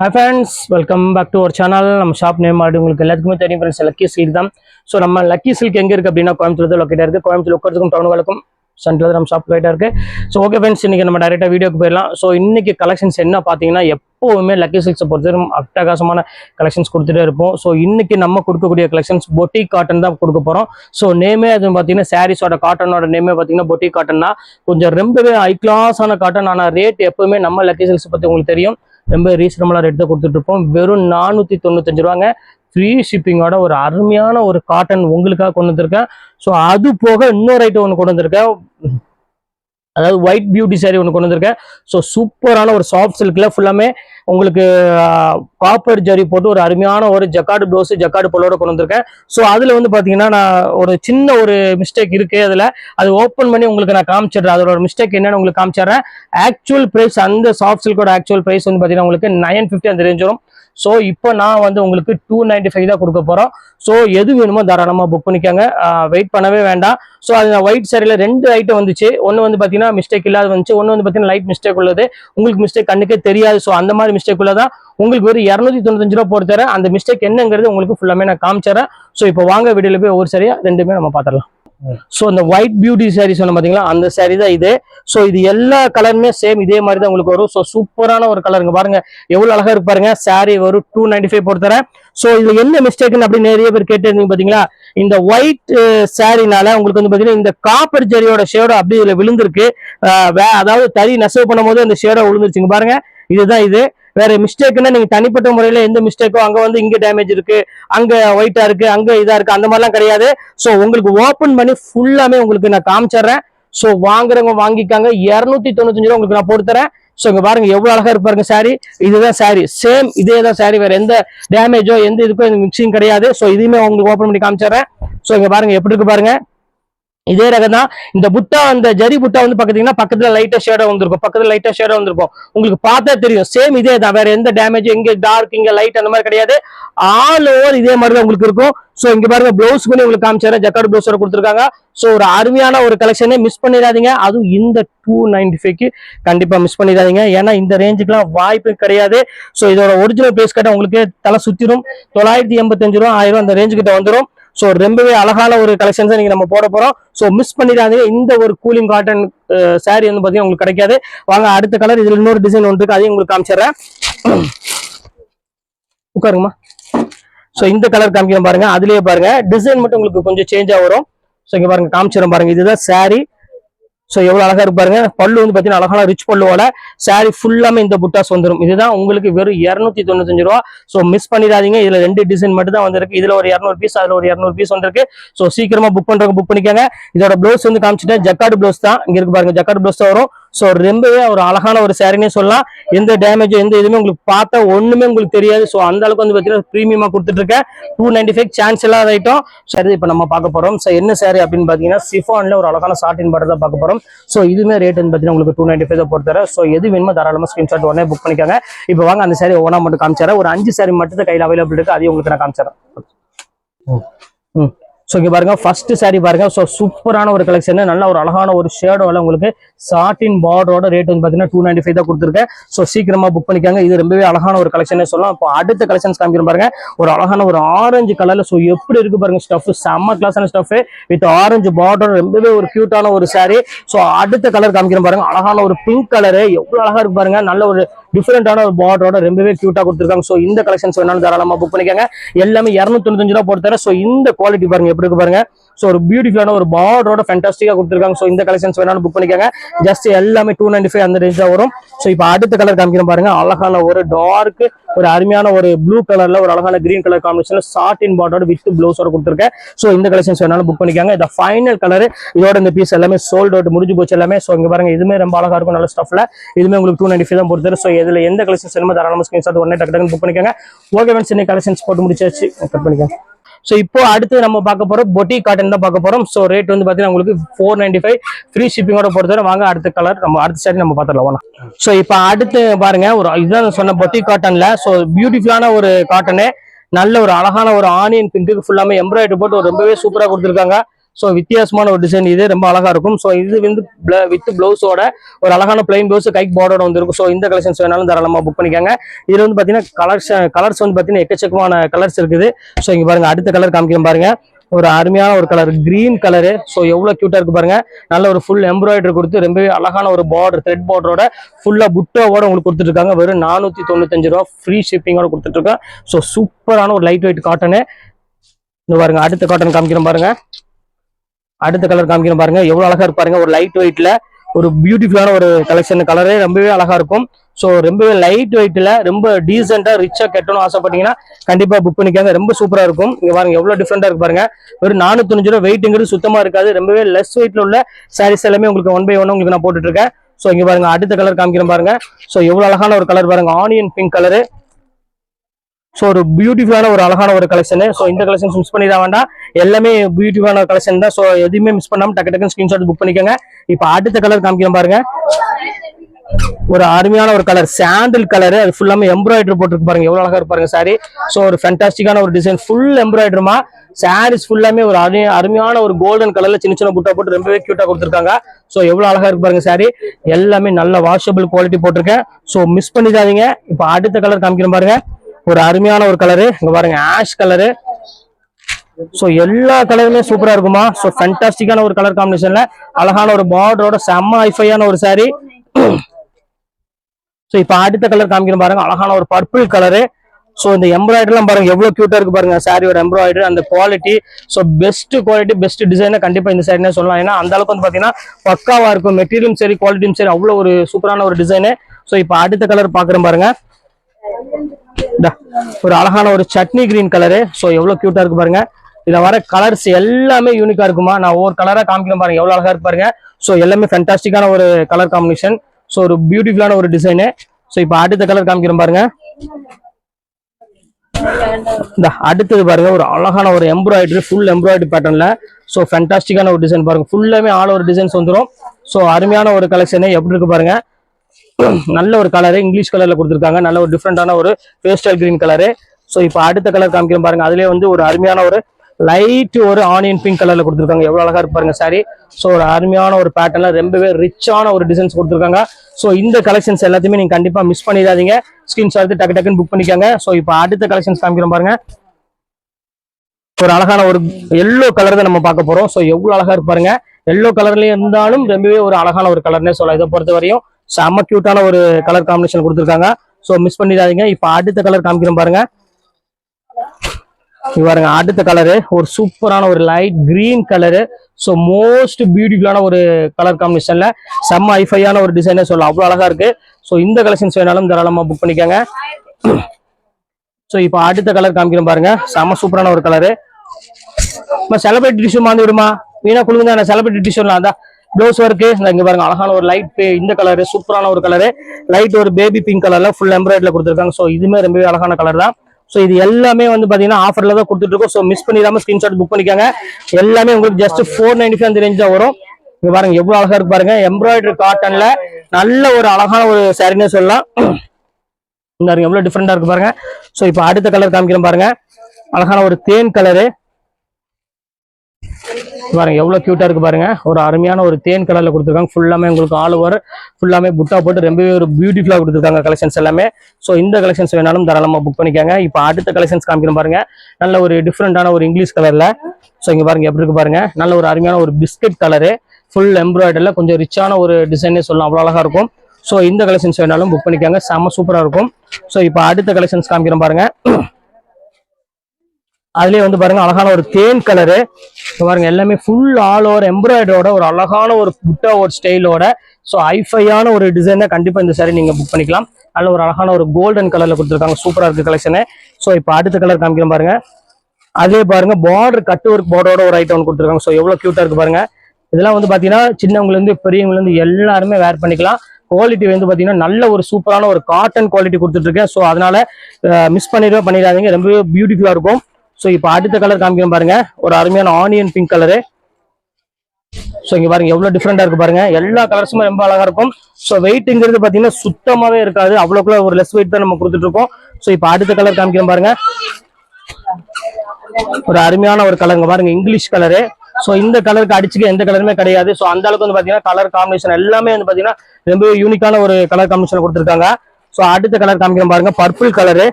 Hi friends welcome back to ஒரு channel நம்ம shop name ஆடி உங்களுக்கு எல்லாத்துக்குமே தெரியும் ஃப்ரெண்ட்ஸ் லக்கி சில்க் தான். ஸோ நம்ம லக்கி சில்க் எங்கே இருக்குது அப்படின்னா கோயம்புத்தூர் தான் லொக்கேட்டாக இருக்குது கோயம்புத்தூர் உட்காரத்துக்கும் டவுனுகளுக்கும் சென்டரில் நம்ம ஷாப் லைட்டாக இருக்குது ஸோ ஓகே ஃப்ரெண்ட்ஸ் இன்றைக்கி நம்ம டேரெக்டாக வீடியோக்கு போயிடலாம். ஸோ இன்றைக்கி கலெக்ஷன்ஸ் என்ன பார்த்தீங்கன்னா எப்போவுமே லக்கி சில்க்ஸை பொறுத்தவரைக்கும் அட்டகாசமான கலெக்ஷன்ஸ் கொடுத்துட்டே இருப்போம். ஸோ இன்றைக்கி நம்ம கொடுக்கக்கூடிய கலெக்ஷன்ஸ் பொட்டி காட்டன் தான் கொடுக்க போகிறோம் ஸோ நேமே அது பார்த்தீங்கன்னா சாரீஸோட காட்டனோட நேமே பார்த்தீங்கன்னா பொட்டி காட்டன் தான். கொஞ்சம் ரொம்பவே ஹை கிளாஸான காட்டன் ஆனால் ரேட் எப்போவுமே நம்ம லக்கி சில்க்ஸ் பற்றி உங்களுக்கு தெரியும். ரொம்ப ரீசனபிளாக ரேட் தான் கொடுத்துட்ருப்போம் வெறும் நானூற்றி தொண்ணூத்தஞ்சு ரூபாங்க. ஃப்ரீ ஷிப்பிங்கோட ஒரு அருமையான ஒரு காட்டன் உங்களுக்காக கொண்டு வந்திருக்கேன். ஸோ அது போக இன்னொரு ஐட்டம் ஒன்று கொண்டு வந்திருக்கேன். அதாவது ஒயிட் பியூட்டி சாரி ஒன்று கொண்டு வந்திருக்கேன். ஸோ சூப்பரான ஒரு சாஃப்ட் சில்கில் ஃபுல்லாமே உங்களுக்கு காப்பர் ஜரி போட்டு ஒரு அருமையான ஒரு ஜக்காடு ப்ளவுஸ் ஜக்காடு பொலோட கொண்டு வந்திருக்கேன். ஸோ அதில் வந்து பார்த்தீங்கன்னா நான் ஒரு சின்ன ஒரு மிஸ்டேக் இருக்குது அதில். அது ஓப்பன் பண்ணி உங்களுக்கு நான் காமிச்சிடுறேன். அதோட ஒரு மிஸ்டேக் என்னன்னு உங்களுக்கு காமிச்சிடுறேன். ஆக்சுவல் ப்ரைஸ் அந்த சாஃப்ட் சில்கோட ஆக்சுவல் ப்ரைஸ் வந்து பார்த்தீங்கன்னா உங்களுக்கு நைன் ஃபிஃப்டி அந்த ரேஞ்ச் வரும். ஸோ இப்போ நான் வந்து உங்களுக்கு டூ நைன்டி ஃபைவ் தான் கொடுக்க போகிறோம் ஸோ எது வேணுமோ தாராளமாக புக் பண்ணிக்கோங்க. வெயிட் பண்ணவே வேண்டாம். ஸோ அது ஒயிட் சரியில் ரெண்டு ஐட்டம் வந்துச்சு. ஒன்று வந்து பார்த்தீங்கன்னா மிஸ்டேக் இல்லாத வந்துச்சு. ஒன்று வந்து பார்த்தீங்கன்னா லைட் மிஸ்டேக் உள்ளது. உங்களுக்கு மிஸ்டேக் கண்ணுக்கே தெரியாது. ஸோ அந்த மாதிரி மிஸ்டேக் உள்ளதான் உங்களுக்கு ஒரு இரநூத்தி தொண்ணூத்தஞ்சு ரூபா போட்டு தரேன். அந்த மிஸ்டேக் என்னங்கிறது உங்களுக்கு ஃபுல்லாமே நான் காமிச்சிடறேன். ஸோ இப்போ வாங்க வீடியோவில் போய் ஒவ்வொரு சரியாக ரெண்டுமே நம்ம பார்த்துடலாம் ஸோ அந்த ஒயிட் பியூட்டி saree சொன்ன பார்த்தீங்களா அந்த saree தான் இது. ஸோ இது எல்லா கலருமே சேம் இதே மாதிரி தான் உங்களுக்கு வரும். ஸோ சூப்பரான ஒரு கலருங்க பாருங்க. எவ்வளவு அழகா இருக்கு பாருங்க. வரும் டூ நைன்டி ஃபைவ் போட்டு ஸோ இதுல என்ன மிஸ்டேக்னு அப்படி நிறைய பேர் கேட்டிருந்தீங்க பாத்தீங்களா? இந்த ஒயிட் சாரினால உங்களுக்கு வந்து பாத்தீங்கன்னா இந்த காப்பர் ஜரியோட ஷேடோ அப்படி இதுல விழுந்திருக்கு. வே- அதாவது தறி நெசவு பண்ணும்போது அந்த ஷேடோ விழுந்துருச்சுங்க பாருங்க. இதுதான் இது. வேற மிஸ்டேக்னா நீங்க தனிப்பட்ட முறையில எந்த மிஸ்டேக்கோ அங்க வந்து இங்க டேமேஜ் இருக்கு அங்க ஒயிட்டா இருக்கு அங்க இதா இருக்கு அந்த மாதிரிலாம் கிடையாது. ஸோ உங்களுக்கு ஓபன் பண்ணி ஃபுல்லாமே உங்களுக்கு நான் காமிச்சிடுறேன். ஸோ வாங்குறவங்க வாங்கிக்காங்க. இரநூத்தி தொண்ணூத்தஞ்சு ரூபா உங்களுக்கு நான் போட்டு ஸோ இங்க பாருங்க எவ்வளவு அழகா இருப்பாருங்க சாரி இதுதான் சாரி சேம் இதே தான் சாரி வேற எந்த டேமேஜோ எந்த இதுக்கும் மிக்சிங் கிடையாது. ஸோ இதையுமே உங்களுக்கு ஓப்பன் பண்ணி காமிச்சிடுறேன். ஸோ இங்க பாருங்க எப்படி இருக்கு பாருங்க. இதே ரகம் தான் இந்த புட்டா அந்த ஜரி புட்டா வந்து பாத்தீங்கன்னா பக்கத்துல லைட்டா ஷேடோ வந்திருக்கும். பக்கத்துல லைட்டா ஷேடோ வந்திருக்கும். உங்களுக்கு பார்த்தா தெரியும். சேம் இதே தான் வேற எந்த டேமேஜ் இங்க டார்க் இங்க லைட் அந்த மாதிரி கிடையாது. ஆல் ஓவர் இதே மாதிரி தான் உங்களுக்கு இருக்கும். ஸோ இங்க பாருங்க பிளவுஸ் பண்ணி உங்களுக்கு காமிச்சாரு. ஜக்கார்டு பிளவுஸ் கொடுத்துருக்காங்க. ஸோ ஒரு அருமையான ஒரு கலெக்ஷனே மிஸ் பண்ணிடாதீங்க. அதுவும் இந்த டூ நைன்டி ஃபைவ்க்கு கண்டிப்பா மிஸ் பண்ணிடாதீங்க. ஏன்னா இந்த ரேஞ்சுக்குலாம் வாய்ப்பு கிடையாது. ஸோ இதோட ஒரிஜினல் பிரைஸ் கேட்டால் உங்களுக்கு தலை சுத்திரும். தொள்ளாயிரத்தி எண்பத்தஞ்சு ரூபா ஆயிரம் அந்த ரேஞ்சு கிட்ட வந்துடும் ஸோ ரொம்பவே அழகான ஒரு கலெக்ஷன்ஸை நீங்கள் நம்ம போட போகிறோம் ஸோ மிஸ் பண்ணிடாதீங்க. இந்த ஒரு கூலிங் காட்டன் saree வந்து பார்த்தீங்கன்னா உங்களுக்கு கிடைக்காது. வாங்க அடுத்த கலர் இதில் இன்னொரு டிசைன் ஒன்று அதையும் உங்களுக்கு காமிச்சிடுறேன். உட்காருங்கம்மா. ஸோ இந்த கலர் காமிக்கிறோம் பாருங்க. அதுலேயே பாருங்க. டிசைன் மட்டும் உங்களுக்கு கொஞ்சம் சேஞ்சாக வரும். ஸோ இங்கே பாருங்க காமிச்சிடும் பாருங்க. இதுதான் saree. ஸோ எவ்வளவு அழகா இருப்பாருங்க பல்லு வந்து பாத்தீங்கன்னா அழகான ரிச் பல்லுவோட சாரி ஃபுல்லாமே இந்த புட்டாஸ் வந்துடும் இதுதான் உங்களுக்கு வெறும் இரநூத்தி தொண்ணூத்தஞ்சு ரூபா. ஸோ மிஸ் பண்ணிடாதீங்க. இதுல ரெண்டு டிசைன் மட்டும் தான் வந்திருக்கு. இதுல ஒரு இரநூறு பீஸ் அதுல ஒரு இரநூறு பீஸ் வந்திருக்கு. ஸோ சீக்கிரமா புக் பண்றவங்க புக் பண்ணிக்கோங்க. இதோட ப்ளவுஸ் வந்து காமிச்சிட்டேன். ஜக்காடு ப்ளவுஸ் தான். இங்க இருக்கு பாருங்க. ஜக்காடு ப்ளவுஸ் தான் வரும். ஸோ ரொம்பவே ஒரு அழகான ஒரு சாரினே சொல்லலாம். எந்த டேமேஜ் எந்த இதுவுமே உங்களுக்கு பார்த்தா ஒண்ணுமே உங்களுக்கு தெரியாது. ஸோ அந்த அளவுக்கு வந்து பார்த்தீங்கன்னா ப்ரீமியமா கொடுத்துட்டு இருக்கேன் டூ நைன்டி ஃபைவ் சான்ஸ் இல்லாத ஐட்டம் சரி இப்போ நம்ம பார்க்க போறோம். ஸோ என்ன சாரி அப்படின்னு பார்த்தீங்கன்னா சிஃபான்ல ஒரு அழகான சாட்டின் பாட்டர் தான் பார்க்க போறோம். ஸோ இதுவுமே ரேட் வந்து பார்த்தீங்கன்னா உங்களுக்கு டூ நைன்டி ஃபைவ் தான் பொறுத்தர ஸோ எது வேணுமோ தாராளமாக ஸ்கிரீன்ஷாட் உடனே புக் பண்ணிக்கோங்க. இப்போ வாங்க அந்த சாரி ஒன்றா மட்டும் காமிச்சாரேன் ஒரு அஞ்சு சாரி மட்டும் தான் கையில் அவைலபிள் இருக்கு. அதையும் உங்களுக்கு நான் காமிச்சிடறேன் ம். ஸோ இங்கே பாருங்க ஃபர்ஸ்ட் saree பாருங்க. ஸோ சூப்பரான ஒரு கலெக்ஷன் நல்ல ஒரு அழகான ஒரு ஷேடோல உங்களுக்கு சாட்டின் பார்டரோட ரேட் வந்து பார்த்தீங்கன்னா டூ நைன்டி ஃபைவ் தான் கொடுத்துருக்கேன் ஸோ சீக்கிரமா புக் பண்ணிக்காங்க. இது ரொம்பவே அழகான ஒரு கலெக்ஷனே சொல்லலாம். இப்போ அடுத்த கலெக்ஷன்ஸ் காமிக்கிறேன் பாருங்க. ஒரு அழகான ஒரு ஆரஞ்சு கலர்ல ஸோ எப்படி இருக்கு பாருங்க ஸ்டஃப் செம்ம கிளாஸான ஸ்டஃப் வித் ஆரஞ்சு பார்டர் ரொம்பவே ஒரு கியூட்டான ஒரு saree. ஸோ அடுத்த கலர் காமிக்கிறேன் பாருங்க. அழகான ஒரு பிங்க் கலரு எவ்வளோ அழகா இருக்கு பாருங்க. நல்ல ஒரு டிஃப்ரெண்டான ஒரு பார்டரோட ரொம்பவே கியூட்டா கொடுத்துருக்காங்க. ஸோ இந்த கலெக்ஷன்ஸ் வேணாலும் தாராளமா புக் பண்ணிக்கோங்க. எல்லாமே இரநூத்தி தொண்ணூத்தஞ்சு ரூபா போட்டு ஸோ இந்த குவாலிட்டி பாருங்க எப்படி இருக்கு பாருங்க. ஸோ ஒரு பியூட்டிஃபுல்லான ஒரு பார்டரோட ஃபேண்டாஸ்டிக்கா கொடுத்துருக்காங்க. ஸோ இந்த கலெக்ஷன்ஸ் வேணாலும் புக் பண்ணிக்கோங்க. ஜஸ்ட் எல்லாமே டூ நைன்டி ஃபைவ் அந்த ரேஞ்ச் தான் வரும். ஸோ இப்போ அடுத்த கலர் காமிக்கிறோம் பாருங்க. அழகான ஒரு டார்க் ஒரு அருமையான ஒரு ப்ளூ கலர்ல ஒரு அழகான கிரீன் கலர் காம்பினேஷன்ல சாட்டின் பார்டரோட வித் ப்ளவுஸோட கொடுத்துருக்கேன். ஸோ இந்த கலெக்ஷன்ஸ் வேணாலும் புக் பண்ணிக்கோங்க. இந்த ஃபைனல் கலர் இதோட இந்த பீஸ் எல்லாமே சோல்ட் அவுட் முடிஞ்சு போச்சு எல்லாமே. ஸோ இங்கே பாருங்க இதுமே ரொம்ப அழகா இருக்கும் நல்ல ஸ்டஃப்ல இதுமே உங்களுக்கு டூ நைன்டி ஃபைவ் தான் பொறுத்தர் ஸோ இதில் எந்த கலெக்ஷன்ஸ் வேணுமோ தாராளமாக ஸ்கிரீன்ஷாட் உடனே டக்கு டக்குன்னு புக் பண்ணிக்கோங்க. ஓகே வேணும் இன்னைக்கு கலெக்ஷன்ஸ் போட்டு முடிச்சாச்சு. கட் பண்ணிக்கோங்க. ஸோ இப்போ அடுத்து நம்ம பார்க்க போறோம் பொட்டி காட்டன் தான் பார்க்க போறோம். ஸோ ரேட் வந்து பார்த்தீங்கன்னா உங்களுக்கு ஃபோர் நைன்டி ஃபைவ் ஃப்ரீ ஷிப்பிங்கோட பொறுத்தவரை வாங்க அடுத்த கலர் நம்ம அடுத்த சாரி நம்ம பார்த்துடலாம். ஸோ இப்போ அடுத்து பாருங்க ஒரு இதுதான் சொன்ன பொட்டி காட்டன்ல. ஸோ பியூட்டிஃபுல்லான ஒரு காட்டனு நல்ல ஒரு அழகான ஒரு ஆனியன் பிங்க்கு ஃபுல்லாமே எம்ப்ராய்டரி போட்டு ரொம்பவே சூப்பராக கொடுத்துருக்காங்க. ஸோ வித்தியாசமான ஒரு டிசைன் இது ரொம்ப அழகா இருக்கும். ஸோ இது வந்து வித் பிளவுஸோட ஒரு அழகான பிளைன் பிளவுஸ் கைக்கு பார்டரோட வந்துருக்கும். ஸோ இந்த கலெக்ஷன்ஸ் வேணாலும் தாராளமாக புக் பண்ணிக்கோங்க. இதில் வந்து பார்த்தீங்கன்னா கலர்ஸ் கலர்ஸ் வந்து பார்த்தீங்கன்னா எக்கச்சக்கமான கலர்ஸ் இருக்குது. ஸோ இங்கே பாருங்க அடுத்த கலர் காமிக்கிறேன் பாருங்க. ஒரு அருமையான ஒரு கலர் கிரீன் கலரு ஸோ எவ்வளோ க்யூட்டாக இருக்கு பாருங்க. நல்ல ஒரு ஃபுல் எம்ப்ராய்டரி கொடுத்து ரொம்பவே அழகான ஒரு பார்டர் த்ரெட் பார்டரோட ஃபுல்லாக புட்டோவோட உங்களுக்கு கொடுத்துருக்காங்க வெறும் நானூற்றி தொண்ணூத்தஞ்சு ரூபா ஃப்ரீ ஷிப்பிங்கோட கொடுத்துட்ருக்கோம். ஸோ சூப்பரான ஒரு லைட் வெயிட் காட்டனு இன்னும் பாருங்க அடுத்த காட்டன் காமிக்கிறோம் பாருங்க. அடுத்த கலர் காமிக்கிறேன் பாருங்க. எவ்வளவு அழகா இருப்பாருங்க ஒரு லைட் வெயிட்ல ஒரு பியூட்டிஃபுல்லான ஒரு கலெக்ஷன் கலரே ரொம்பவே அழகா இருக்கும். ஸோ ரொம்பவே லைட் வெயிட்ல ரொம்ப டீசெண்டா ரிச்சா கட்டணும் ஆசைப்பட்டீங்கன்னா கண்டிப்பா புக் பண்ணிக்காங்க ரொம்ப சூப்பரா இருக்கும். இங்க பாருங்க எவ்வளவு டிஃப்ரெண்டா இருக்கு பாருங்க. ஒரு நானூத்தஞ்சு ரூபா வெயிட்டுங்கிறது சுத்தமா இருக்காது. ரொம்பவே லெஸ் வெயிட்ல உள்ள சாரீஸ் எல்லாமே உங்களுக்கு ஒன் பை ஒன் உங்களுக்கு நான் போட்டுட்டு இருக்கேன். ஸோ இங்க பாருங்க அடுத்த கலர் காமிக்கிறேன் பாருங்க. ஸோ எவ்வளவு அழகான ஒரு கலர் பாருங்க. ஆனியன் பிங்க் கலரு ஸோ ஒரு பியூட்டிஃபுல்லான ஒரு அழகான ஒரு கலெக்ஷனு ஸோ இந்த கலெக்ஷன்ஸ் மிஸ் பண்ணி தான் வேண்டாம். எல்லாமே பியூட்டிஃபுல்லான கலெக்ஷன் தான். ஸோ எதுவுமே மிஸ் பண்ணாமல் டக்கு டக்குன்னு ஸ்கிரீன்ஷாட் புக் பண்ணிக்கோங்க. இப்போ அடுத்த கலர் காமிக்கிறேன் பாருங்க. ஒரு அருமையான ஒரு கலர் சாண்டில் கலர் அது ஃபுல்லாமே எம்ப்ராய்டரி போட்டுருக்கு பாருங்க. எவ்வளோ அழகா இருப்பாருங்க சாரி ஸோ ஒரு ஃபென்டாஸ்டிக்கான ஒரு டிசைன் ஃபுல் எம்ப்ராய்டருமா சாரீஸ் ஃபுல்லாமே ஒரு அரு அருமையான ஒரு கோல்டன் கலர்ல சின்ன சின்ன புட்டா போட்டு ரொம்பவே கியூட்டா கொடுத்துருக்காங்க. ஸோ எவ்வளோ அழகா இருக்கு பாருங்க சாரி எல்லாமே நல்ல வாஷபிள் குவாலிட்டி போட்டிருக்கேன். ஸோ மிஸ் பண்ணிடாதீங்க. இப்போ அடுத்த கலர் காமிக்கிறேன் பாருங்க. ஒரு அருமையான ஒரு கலரு இங்க பாருங்க ஆஷ் கலரு ஸோ எல்லா கலருமே சூப்பரா இருக்குமா? ஸோ ஃபென்டாஸ்டிக்கான ஒரு கலர் காம்பினேஷன்ல அழகான ஒரு பார்டரோட செம்ம ஐஃபையான ஒரு சாரி ஸோ இப்போ அடுத்த கலர் காமிக்கிறேன் பாருங்க அழகான ஒரு பர்பிள் கலரு ஸோ இந்த எம்ப்ராய்டரிலாம் பாருங்க எவ்வளவு கியூட்டா இருக்கு பாருங்க சாரியோட எம்ப்ராய்டரி அந்த quality so best quality best டிசைனை கண்டிப்பா இந்த சாரினே சொல்லலாம். ஏன்னா அந்த அளவுக்கு வந்து பாத்தீங்கன்னா பக்காவா இருக்கும் மெட்டீரியலும் சரி குவாலிட்டியும் சரி அவ்வளோ ஒரு சூப்பரான ஒரு டிசைனு ஸோ இப்போ அடுத்த கலர் பாக்குறேன் பாருங்க. ஒரு அழகான ஒரு சட்னி கிரீன் கலரு ஸோ எவ்வளோ க்யூட்டாக இருக்கு பாருங்க. இதில் வர கலர்ஸ் எல்லாமே யூனிக்காக இருக்குமா? நான் ஒவ்வொரு கலராக காமிக்கிறேன் பாருங்க. எவ்வளோ அழகாக இருப்பாருங்க ஸோ எல்லாமே ஃபென்டாஸ்டிக்கான ஒரு கலர் காம்பினேஷன் ஸோ ஒரு பியூட்டிஃபுல்லான ஒரு டிசைனு ஸோ இப்போ அடுத்த கலர் காமிக்கிறேன் பாருங்க. இந்த அடுத்தது பாருங்க. ஒரு அழகான ஒரு எம்ப்ராய்டரி ஃபுல் எம்ப்ராய்டரி பேட்டர்ன்ல ஸோ ஃபென்டாஸ்டிக்கான ஒரு டிசைன் பாருங்க. ஃபுல்லாமே ஆல் ஒரு டிசைன்ஸ் வந்துடும் ஸோ அருமையான ஒரு கலெக்ஷனு எப்படி இருக்கு பாருங்க. நல்ல ஒரு கலரு இங்கிலீஷ் கலர்ல கொடுத்துருக்காங்க. நல்ல ஒரு டிஃப்ரெண்டான ஒரு பேஸ்டல் கிரீன் கலரு ஸோ இப்போ அடுத்த கலர் காமிக்கிறோம் பாருங்க. அதுலேயே வந்து ஒரு அருமையான ஒரு லைட் ஒரு ஆனியன் பிங்க் கலர்ல கொடுத்துருக்காங்க. எவ்வளவு அழகா இருப்பாருங்க சாரி ஸோ ஒரு அருமையான ஒரு பேட்டர்ல ரொம்பவே ரிச்சான ஒரு டிசைன்ஸ் கொடுத்துருக்காங்க. ஸோ இந்த கலெக்ஷன்ஸ் எல்லாத்தையுமே நீங்க கண்டிப்பா மிஸ் பண்ணிடாதீங்க. ஸ்கிரீன்ஷாட் எடுத்து டக்கு டக்குன்னு புக் பண்ணிக்கோங்க. ஸோ இப்போ அடுத்த கலெக்ஷன்ஸ் காமிக்கிறோம் பாருங்க. ஒரு அழகான ஒரு எல்லோ கலர் தான் நம்ம பார்க்க போறோம். ஸோ எவ்வளவு அழகா இருப்பாருங்க எல்லோ கலர்லயே இருந்தாலும் ரொம்பவே ஒரு அழகான ஒரு கலர்னே சொல்லலாம். இதை பொறுத்த வரையும் செம்ம கியூட்டான ஒரு கலர் காம்பினேஷன் கொடுத்துருக்காங்க. ஸோ மிஸ் பண்ணிடாதீங்க. இப்போ அடுத்த கலர் காமிக்கிறோம் பாருங்க. பாருங்க அடுத்த கலரு ஒரு சூப்பரான ஒரு light green colour so most பியூட்டிஃபுல்லான ஒரு கலர் காம்பினேஷன்ல செம்ம ஐஃபையான ஒரு டிசைனே சொல்லலாம். அவ்வளோ அழகா இருக்கு. ஸோ இந்த கலெக்ஷன்ஸ் வேணாலும் தாராளமாக புக் பண்ணிக்கோங்க. ஸோ இப்போ அடுத்த கலர் காமிக்கிறோம் பாருங்க. செம்ம சூப்பரான ஒரு கலரு செலிபிரிட்டி டிஷ்யூ மாந்து விடுமா? வீணா குழுங்க நான் செலிபிரிட்டி டிஷ்யூலாம் அதான் ப்ளவுஸ் ஒர்க்கு இங்க பாருங்க அழகான ஒரு லைட் இந்த கலரு சூப்பரான ஒரு கலரு லைட் ஒரு பேபி பிங்க் கலர்ல ஃபுல் எம்ப்ராய்டரில் கொடுத்துருக்காங்க. ஸோ இதுவுமே ரொம்பவே அழகான கலர் தான். ஸோ இது எல்லாமே வந்து பாத்தீங்கன்னா ஆஃபர்ல தான் கொடுத்துட்டு இருக்கோம். ஸோ மிஸ் பண்ணிடாம ஸ்கிரீன்ஷாட் புக் பண்ணிக்கோங்க. எல்லாமே உங்களுக்கு ஜஸ்ட் ஃபோர் நைன்டி ஃபைவ் அந்த ரேஞ்ச் தான் வரும். இங்க பாருங்க எவ்வளவு அழகா இருக்கு பாருங்க. எம்ப்ராய்டரி காட்டன்ல நல்ல ஒரு அழகான ஒரு சாரினே சொல்லலாம். இந்த எவ்வளவு டிஃப்ரெண்டா இருக்கு பாருங்க. ஸோ இப்போ அடுத்த கலர் காமிக்கிறேன் பாருங்க. அழகான ஒரு தேன் கலரு பாருங்க எவ்வளவு கியூட்டா இருக்கு பாருங்க. ஒரு அருமையான ஒரு தேன் கலர்ல கொடுத்துருக்காங்க. ஃபுல்லாமே உங்களுக்கு ஆல் ஓவர் ஃபுல்லாமே புட்டா போட்டு ரொம்பவே ஒரு பியூட்டிஃபுல்லா கொடுத்துருக்காங்க கலெக்ஷன்ஸ் எல்லாமே. ஸோ இந்த கலெக்ஷன்ஸ் வேணாலும் தாராளமா புக் பண்ணிக்காங்க. இப்போ அடுத்த கலெக்ஷன்ஸ் காமிக்கிறோம் பாருங்க. நல்ல ஒரு டிஃப்ரெண்டான ஒரு இங்கிலீஷ் கலர்ல ஸோ இங்க பாருங்க எப்படி இருக்கு பாருங்க. நல்ல ஒரு அருமையான ஒரு பிஸ்கட் கலரு ஃபுல் எம்ப்ராய்டரில் கொஞ்சம் ரிச்சான ஒரு டிசைனே சொல்லலாம். அவ்வளோ அழகா இருக்கும். ஸோ இந்த கலெக்ஷன்ஸ் வேணாலும் புக் பண்ணிக்காங்க. செம்ம சூப்பரா இருக்கும். ஸோ இப்போ அடுத்த கலெக்ஷன்ஸ் காமிக்கிறோம் பாருங்க. அதுலயே வந்து பாருங்க அழகான ஒரு தேன் கலரு பாருங்க எல்லாமே ஃபுல் ஆல் ஓவர் எம்ப்ராய்டரோட ஒரு அழகான ஒரு புட்டா ஒரு ஸ்டைலோட ஸோ ஐஃபையான ஒரு டிசைனை கண்டிப்பா இந்த சாரி நீங்க புக் பண்ணிக்கலாம். நல்ல ஒரு அழகான ஒரு கோல்டன் கலர்ல கொடுத்துருக்காங்க. சூப்பரா இருக்கு கலெக்ஷனு ஸோ இப்போ அடுத்த கலர் காமிக்கிறேன் பாருங்க. அதே பாருங்க பார்டர் கட்டு ஒர்க் பார்டரோட ஒரு ஐட்டம் கொடுத்துருக்காங்க. ஸோ எவ்வளவு கியூட்டா இருக்கு பாருங்க. இதெல்லாம் வந்து பாத்தீங்கன்னா சின்னவங்கலேருந்து இருந்து இருந்து எல்லாருமே வேர் பண்ணிக்கலாம். குவாலிட்டி வந்து பாத்தீங்கன்னா நல்ல ஒரு சூப்பரான ஒரு காட்டன் குவாலிட்டி கொடுத்துட்டு இருக்கேன். ஸோ அதனால மிஸ் பண்ணிடவே பண்ணிடாதீங்க. ரொம்பவே பியூட்டிஃபுல்லா இருக்கும். ஸோ இப்போ அடுத்த கலர் காமிக்கிறேன் பாருங்க. ஒரு அருமையான ஆனியன் பிங்க் கலரு ஸோ இங்க பாருங்க எவ்வளவு டிஃப்ரெண்டா இருக்கு பாருங்க. எல்லா கலர்ஸுமே ரொம்ப அழகா இருக்கும். ஸோ வெயிட்ங்கிறது பாத்தீங்கன்னா சுத்தமாவே இருக்காது. அவ்வளோக்குள்ள ஒரு லெஸ் வெயிட் தான் நம்ம கொடுத்துட்டு இருக்கோம். ஸோ இப்போ அடுத்த கலர் காமிக்கிறேன் பாருங்க. ஒரு அருமையான ஒரு கலருங்க பாருங்க இங்கிலீஷ் கலரு ஸோ இந்த கலருக்கு அடிச்சுக்க எந்த கலருமே கிடையாது. ஸோ அந்த அளவுக்கு வந்து பாத்தீங்கன்னா கலர் காம்பினேஷன் எல்லாமே வந்து பாத்தீங்கன்னா ரொம்ப யூனிக்கான ஒரு கலர் காம்பினேஷன் கொடுத்துருக்காங்க. ஸோ அடுத்த கலர் காமிக்கிறேன் பாருங்க பர்பிள் கலரு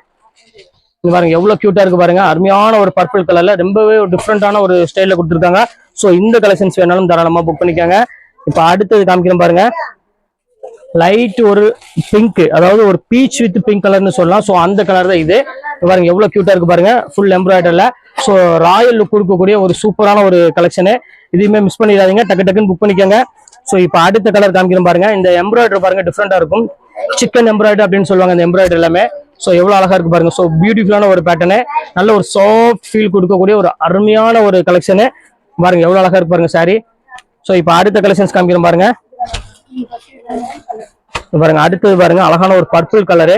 இங்க பாருங்க எவ்வளவு கியூட்டா இருக்கு பாருங்க. அருமையான ஒரு பர்பிள் கலர்ல ரொம்பவே டிஃப்ரெண்டான ஒரு ஸ்டைல கொடுத்துருக்காங்க. ஸோ இந்த கலெக்ஷன்ஸ் வேணாலும் தாராளமா புக் பண்ணிக்கோங்க. இப்போ அடுத்தது காமிக்கிறேன் பாருங்க. லைட் ஒரு பிங்க் அதாவது ஒரு பீச் வித் பிங்க் கலர்னு சொல்லலாம். ஸோ அந்த கலர் தான் இது. பாருங்க எவ்வளவு கியூட்டா இருக்கு பாருங்க. ஃபுல் எம்ப்ராய்டர்ல ஸோ ராயல் லுக் கொடுக்கக்கூடிய ஒரு சூப்பரான ஒரு கலெக்ஷனு இதையுமே மிஸ் பண்ணிடாதீங்க. டக்கு டக்குன்னு புக் பண்ணிக்கோங்க. ஸோ இப்போ அடுத்த கலர் காமிக்கிறேன் பாருங்க. இந்த எம்ப்ராய்டர் பாருங்க டிஃப்ரெண்டா இருக்கும். சிக்கன் எம்ப்ராய்டர் அப்படின்னு சொல்லுவாங்க இந்த எம்ப்ராய்டர் எல்லாமே. ஸோ எவ்வளவு அழகா இருக்கு பாருங்க. ஸோ பியூட்டிஃபுல்லான ஒரு பேட்டர்னு நல்ல ஒரு சாஃப்ட் ஃபீல் கொடுக்கக்கூடிய ஒரு அருமையான ஒரு கலெக்ஷனு பாருங்க எவ்வளவு அழகா இருக்கு பாருங்க சாரி ஸோ இப்போ அடுத்த கலெக்ஷன்ஸ் காமிக்கிறேன் பாருங்க. பாருங்க அடுத்தது பாருங்க அழகான ஒரு பர்பிள் கலரு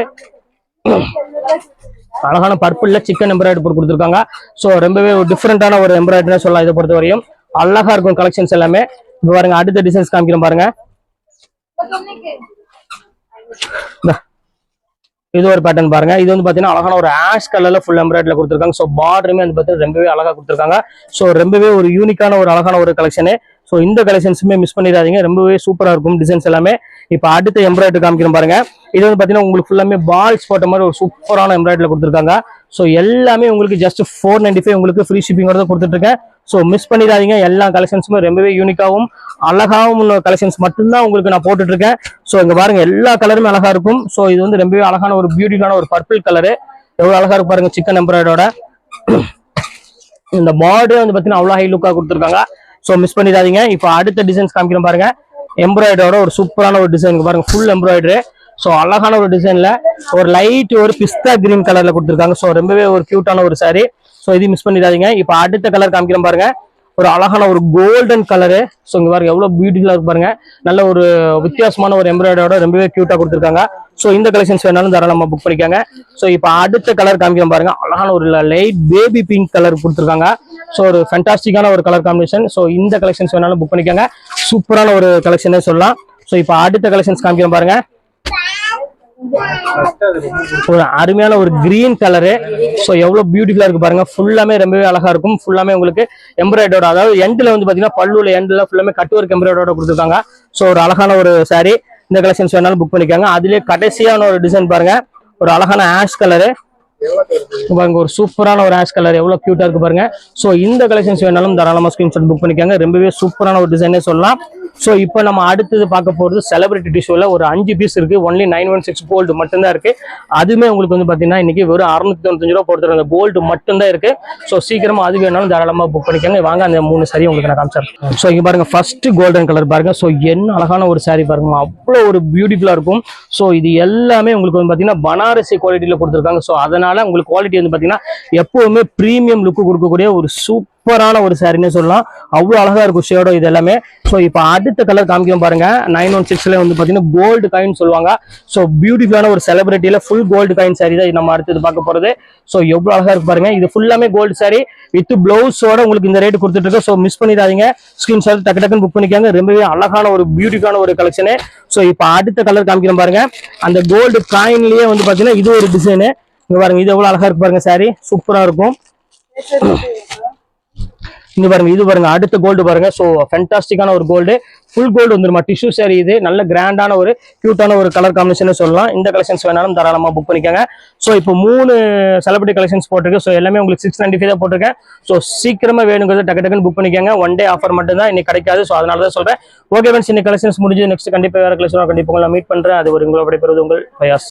அழகான பர்பிள்ல சிக்கன் எம்ப்ராய்டரி போட்டு கொடுத்துருக்காங்க. ஸோ ரொம்பவே ஒரு டிஃப்ரெண்டான ஒரு எம்ப்ராய்டரி சொல்லலாம் இதை பொறுத்த வரையும் அழகா இருக்கும் கலெக்ஷன்ஸ் எல்லாமே. இப்போ பாருங்க அடுத்த டிசைன்ஸ் காமிக்கிறேன் பாருங்க. இது ஒரு பேட்டர்ன் பாருங்க. இது வந்து பாத்தீங்கன்னா அழகான ஒரு ஆஷ் கலர்ல ஃபுல் எம்ப்ராய்டில் கொடுத்துருக்காங்க. ஸோ பார்டருமே வந்து பாத்தீங்கன்னா ரொம்பவே அழகா கொடுத்துருக்காங்க. ஸோ ரொம்பவே ஒரு யூனிக்கான ஒரு அழகான ஒரு கலெக்ஷனு ஸோ இந்த கலெக்ஷன்ஸுமே மிஸ் பண்ணிடாதீங்க. ரொம்பவே சூப்பரா இருக்கும் டிசைன்ஸ் எல்லாமே. இப்போ அடுத்த எம்ப்ராய்டரி காமிக்கிறேன் பாருங்க. இது வந்து பாத்தீங்கன்னா உங்களுக்கு ஃபுல்லாமே பால்ஸ் போட்ட மாதிரி ஒரு சூப்பரான எம்ப்ராய்டரில கொடுத்துருக்காங்க. ஸோ எல்லாமே உங்களுக்கு ஜஸ்ட் ஃபோர் நைன்டி ஃபைவ் உங்களுக்கு ஃப்ரீ ஷிப்பிங் தான் கொடுத்துட்டு இருக்கேன். ஸோ மிஸ் பண்ணிடாதீங்க. எல்லா கலெக்ஷன்ஸுமே ரொம்பவே யூனிக்காகவும் அழகாகவும் உள்ள கலெக்ஷன்ஸ் மட்டும்தான் உங்களுக்கு நான் போட்டுட்ருக்கேன். ஸோ இங்கே பாருங்கள் எல்லா கலருமே அழகாக இருக்கும். ஸோ இது வந்து ரொம்பவே அழகான ஒரு பியூட்டிஃபுல்லான ஒரு பர்பிள் கலரு எவ்வளோ அழகாக இருக்கு பாருங்கள் சிக்கன் எம்ப்ராய்டரோட இந்த பார்டர் வந்து பார்த்தீங்கன்னா அவ்வளோ ஹை லுக்காக கொடுத்துருக்காங்க. ஸோ மிஸ் பண்ணிடாதீங்க. இப்போ அடுத்த டிசைன்ஸ் காமிக்கிறோம் பாருங்கள் எம்ப்ராய்டரோட ஒரு சூப்பரான ஒரு டிசைன் பாருங்க ஃபுல் எம்ப்ராய்டரி ஸோ அழகான ஒரு டிசைன்ல ஒரு லைட் ஒரு பிஸ்தா கிரீன் கலர்ல கொடுத்துருக்காங்க. ஸோ ரொம்பவே ஒரு கியூட்டான ஒரு சாரி ஸோ இது மிஸ் பண்ணிடாதீங்க. இப்போ அடுத்த கலர் காமிக்கிறேன் பாருங்க. ஒரு அழகான ஒரு கோல்டன் கலரு ஸோ இங்க பாருங்க எவ்வளவு பியூட்டிஃபுல்லா இருக்கு பாருங்க. நல்ல ஒரு வித்தியாசமான ஒரு எம்ப்ராய்டரோட ரொம்பவே கியூட்டா கொடுத்துருக்காங்க. ஸோ இந்த கலெக்ஷன்ஸ் வேணாலும் தாராளமாக புக் பண்ணிக்காங்க. ஸோ இப்போ அடுத்த கலர் காமிக்கிறேன் பாருங்க. அழகான ஒரு லைட் பேபி பிங்க் கலர் கொடுத்துருக்காங்க. ஸோ ஒரு ஃபென்டாஸ்டிக்கான ஒரு கலர் காம்பினேஷன் ஸோ இந்த கலெக்ஷன்ஸ் வேணாலும் புக் பண்ணிக்கோங்க. சூப்பரான ஒரு கலெக்ஷனே சொல்லலாம். ஸோ இப்போ அடுத்த கலெக்ஷன்ஸ் காமிக்கிறேன் பாருங்க. ஒரு அருமையான ஒரு கிரீன் கலரு ஸோ எவ்வளவு பியூட்டிஃபுல்லா இருக்கு பாருங்க. ஃபுல்லாமே ரொம்பவே அழகா இருக்கும். ஃபுல்லாமே உங்களுக்கு எம்ப்ராய்டோட அதாவது எண்ட்ல வந்து பாத்தீங்கன்னா பல்லுல எண்டில் ஃபுல்லாமே கட்டு ஒர்க் எம்ப்ராய்டரோட கொடுத்துருக்காங்க. ஸோ ஒரு அழகான ஒரு saree. இந்த கலெக்ஷன்ஸ் வேணாலும் புக் பண்ணிக்காங்க. அதுலயே கடைசியான ஒரு டிசைன் பாருங்க. ஒரு அழகான ஆஷ் கலரு பாருங்க ஒரு சூப்பரான ஒரு ஆஷ் கலர் எவ்வளவு கியூட்டா இருக்கு பாருங்க. சோ இந்த கலெக்ஷன்ஸ் வேணாலும் தாராளமா ஸ்கிரீன்ஷாட் புக் பண்ணிக்காங்க. ரொம்பவே சூப்பரான ஒரு டிசைனே சொல்லலாம். ஸோ இப்போ நம்ம அடுத்தது பார்க்க போகிறது செலிபிரிட்டி டிஷ்யூவில் ஒரு அஞ்சு பீஸ் இருக்குது only nine one six gold மட்டும்தான் இருக்கு. அதுவுமே உங்களுக்கு வந்து பார்த்தீங்கன்னா இன்னைக்கு வெறும் அறுநூத்தி தொண்ணூத்தஞ்சு ரூபா பொறுத்தவரை கோல்டு மட்டும்தான் இருக்கு. ஸோ சீக்கிரமா அது வேணாலும் தாராளமாக புக் பண்ணிக்கோங்க. வாங்க அந்த மூணு சாரி உங்களுக்கு நான் காமிச்சிடுறேன். ஸோ இங்கே பாருங்க ஃபர்ஸ்ட் கோல்டன் கலர் பாருங்க. ஸோ என்ன அழகான ஒரு சாரி பாருங்க. அவ்வளோ ஒரு பியூட்டிஃபுல்லாக இருக்கும். ஸோ இது எல்லாமே உங்களுக்கு வந்து பார்த்தீங்கன்னா பனாரசி குவாலிட்டியில கொடுத்துருக்காங்க. ஸோ அதனால உங்களுக்கு குவாலிட்டி வந்து பாத்தீங்கன்னா எப்போவுமே ப்ரீமியம் லுக்கு கொடுக்கக்கூடிய ஒரு சூப்பரான ஒரு சாரின்னு சொல்லலாம். அவ்வளோ அழகா இருக்கும் ஷேடோ இது எல்லாமே ஸோ இப்போ அடுத்த கலர் காமிக்கிறோம் பாருங்க. நைன் ஒன் சிக்ஸ்ல வந்து பாத்தீங்கன்னா கோல்டு காயின் சொல்லுவாங்க. ஸோ பியூட்டிஃபுல்லான ஒரு செலிபிரிட்டியில ஃபுல் கோல்டு காயின் சாரி தான் நம்ம அடுத்தது பார்க்க போறது. ஸோ எவ்வளோ அழகா இருக்கு பாருங்க. இது ஃபுல்லாமே கோல்டு சாரி வித் பிளவுஸோட உங்களுக்கு இந்த ரேட் கொடுத்துட்டு இருக்கு ஸோ மிஸ் பண்ணிடாதீங்க. ஸ்கிரீன்ஷாட் டக்கு டக்குன்னு புக் பண்ணிக்காங்க. ரொம்பவே அழகான ஒரு பியூட்டிஃபுல்லான ஒரு கலெக்ஷனு ஸோ இப்போ அடுத்த கலர் காமிக்கிறோம் பாருங்க. அந்த கோல்டு காயின்லயே வந்து பாத்தீங்கன்னா இது ஒரு டிசைனு இங்க பாருங்க. இது எவ்வளவு அழகா இருக்கு பாருங்க சாரி சூப்பரா இருக்கும். இங்க பாருங்க இது பாருங்க அடுத்த கோல்டு பாருங்க. ஸோ ஃபென்டாஸ்டிக்கான ஒரு கோல்டு ஃபுல் கோல்டு வந்துருமா? டிஷ்யூ சாரி இது. நல்ல கிராண்டான ஒரு கியூட்டான ஒரு கலர் காம்பினேஷன் சொல்லலாம். இந்த கலெக்ஷன்ஸ் வேணாலும் தாராளமா புக் பண்ணிக்கோங்க. ஸோ இப்போ மூணு செலிபிரிட்டி கலெக்ஷன்ஸ் போட்டிருக்கு. ஸோ எல்லாமே உங்களுக்கு சிக்ஸ் நைன்டி ஃபைவ் தான் போட்டிருக்கேன். ஸோ சீக்கிரமா வேணுங்கிறது டக்கு டக்குன்னு புக் பண்ணிக்கோங்க. ஒன் டே ஆஃபர் மட்டும் தான் இன்னைக்கு கிடைக்காது. ஸோ அதனால தான் சொல்றேன். ஓகே ஃப்ரெண்ட்ஸ் இன்னைக்கு கலெக்ஷன்ஸ் முடிஞ்சு நெக்ஸ்ட் கண்டிப்பா வேற கலெக்ஷன் கண்டிப்பா உங்களை மீட் பண்றேன். அது ஒரு உங்களோட பெறுவது உங்கள் பயாஸ்.